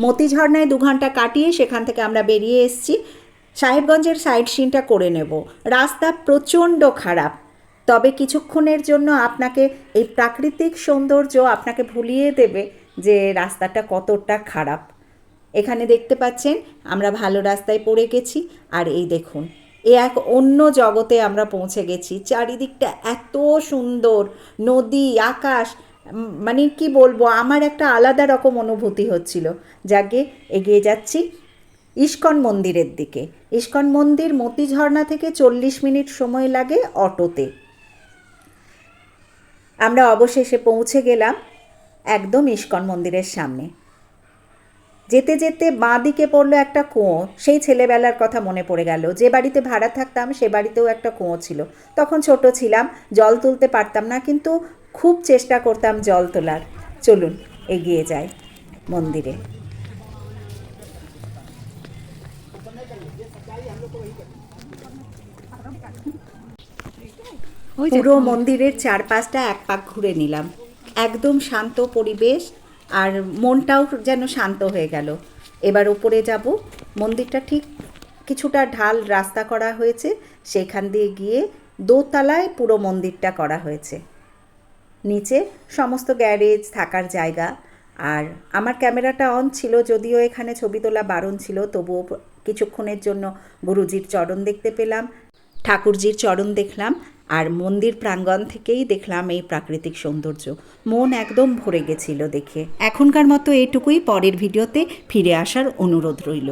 মতি দু ঘণ্টা কাটিয়ে সেখান থেকে আমরা বেরিয়ে এসেছি। সাহেবগঞ্জের সাইড সিনটা করে নেব। রাস্তা প্রচণ্ড খারাপ। তবে কিছুক্ষণের জন্য আপনাকে এই প্রাকৃতিক সৌন্দর্য আপনাকে ভুলিয়ে দেবে যে রাস্তাটা কতটা খারাপ। এখানে দেখতে পাচ্ছেন, আমরা ভালো রাস্তায় পড়ে গেছি। আর এই দেখুন, এ এক অন্য জগতে আমরা পৌঁছে গেছি। চারিদিকটা এত সুন্দর, নদী, আকাশ মানে কি বলব, আমার একটা আলাদা রকম অনুভূতি হচ্ছিল। যাকে এগিয়ে যাচ্ছি ইস্কন মন্দিরের দিকে। ইস্কন মন্দির মতি ঝর্ণা থেকে চল্লিশ মিনিট সময় লাগে অটোতে। আমরা অবশেষে পৌঁছে গেলাম একদম ইস্কন মন্দিরের সামনে। যেতে যেতে বাঁ দিকে পড়ল একটা কুঁয়ো। সেই ছেলেবেলার কথা মনে পড়ে গেল। যে বাড়িতে ভাড়া থাকতাম, সে বাড়িতেও একটা কুঁয়ো ছিল। তখন ছোট ছিলাম, জল তুলতে পারতাম না, কিন্তু খুব চেষ্টা করতাম জল তোলার। চলুন এগিয়ে যাই মন্দিরে। পুরো মন্দিরের চারপাশটা এক পাক ঘুরে নিলাম। একদম শান্ত পরিবেশ আর মনটাও যেন শান্ত হয়ে গেল। এবার উপরে যাব। মন্দিরটা ঠিক কিছুটা ঢাল রাস্তা করা হয়েছে। সেখান দিয়ে গিয়ে দোতলায় পুরো মন্দিরটা করা হয়েছে। নিচে সমস্ত গ্যারেজ থাকার জায়গা। আর আমার ক্যামেরাটা অন ছিল যদিও এখানে ছবি তোলা বারণ ছিল, তবুও কিছুক্ষণের জন্য গুরুজির চরণ দেখতে পেলাম, ঠাকুরজির চরণ দেখলাম, আর মন্দির প্রাঙ্গণ থেকেই দেখলাম এই প্রাকৃতিক সৌন্দর্য। মন একদম ভরে গেছিল দেখে। এখনকার মতো এইটুকুই পরের ভিডিওতে ফিরে আসার অনুরোধ রইল।